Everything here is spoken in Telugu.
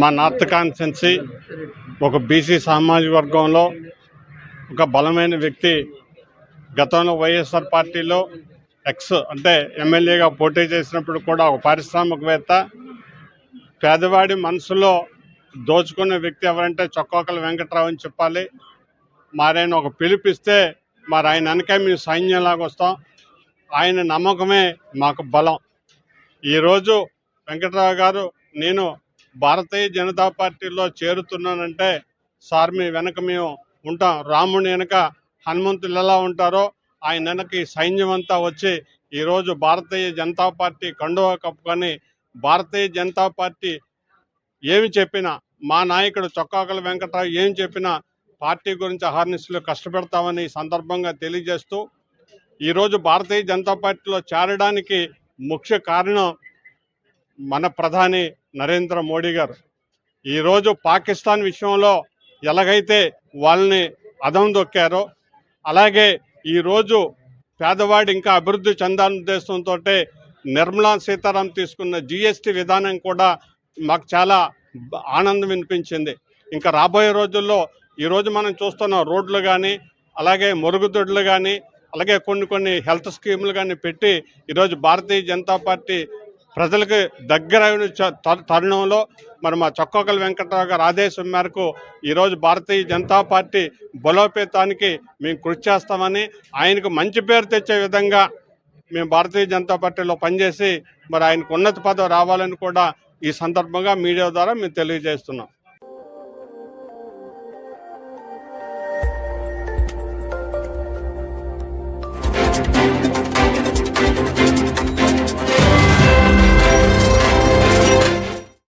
మా నార్త్ కాన్స్టెన్సీ ఒక బీసీ సామాజిక వర్గంలో ఒక బలమైన వ్యక్తి. గతంలో వైఎస్ఆర్ పార్టీలో ఎక్స్ అంటే ఎమ్మెల్యేగా పోటీ చేసినప్పుడు కూడా ఒక పారిశ్రామికవేత్త. పేదవాడి మనసులో దోచుకున్న వ్యక్తి ఎవరంటే చొక్కోకల వెంకట్రావు అని చెప్పాలి. మరాయన ఒక పిలిపిస్తే మరి ఆయన వెనక మేము సైన్యంలాగా వస్తాం. ఆయన నమ్మకమే మాకు బలం. ఈరోజు వెంకట్రావు గారు నేను భారతీయ జనతా పార్టీలో చేరుతున్నానంటే సార్ మీ వెనక మేము ఉంటాం. రాముని వెనక హనుమంతులు ఎలా ఉంటారో ఆయన వెనక ఈ సైన్యం అంతా వచ్చి ఈరోజు భారతీయ జనతా పార్టీ కండువా కప్పుకొని భారతీయ జనతా పార్టీ ఏమి చెప్పినా మా నాయకుడు చొక్కాకల వెంకటరావు ఏం చెప్పినా పార్టీ గురించి అహర్నిశలు కష్టపడతామని ఈ సందర్భంగా తెలియజేస్తూ ఈరోజు భారతీయ జనతా పార్టీలో చేరడానికి ముఖ్య కారణం మన ప్రధాని నరేంద్ర మోడీ గారు. ఈరోజు పాకిస్తాన్ విషయంలో ఎలాగైతే వాళ్ళని అదం దొక్కారో అలాగే ఈరోజు పేదవాడు ఇంకా అభివృద్ధి చెందాలనే ఉద్దేశంతో నిర్మలా సీతారాం తీసుకున్న జిఎస్టి విధానం కూడా మాకు చాలా ఆనందం వినిపించింది. ఇంకా రాబోయే రోజుల్లో ఈరోజు మనం చూస్తున్న రోడ్లు కానీ అలాగే మరుగుదొడ్లు కానీ అలాగే కొన్ని కొన్ని హెల్త్ స్కీములు కానీ పెట్టి ఈరోజు భారతీయ జనతా పార్టీ ప్రజలకు దగ్గర తరుణంలో మరి మా చొక్కోకల వెంకటరావు గారి ఆదేశం మేరకు ఈరోజు భారతీయ జనతా పార్టీ బలోపేతానికి మేము కృషి చేస్తామని ఆయనకు మంచి పేరు తెచ్చే విధంగా మేము భారతీయ జనతా పార్టీలో పనిచేసి మరి ఆయనకు ఉన్నత పదవి రావాలని కూడా ఈ సందర్భంగా మీడియా ద్వారా మేము తెలియజేస్తున్నాం.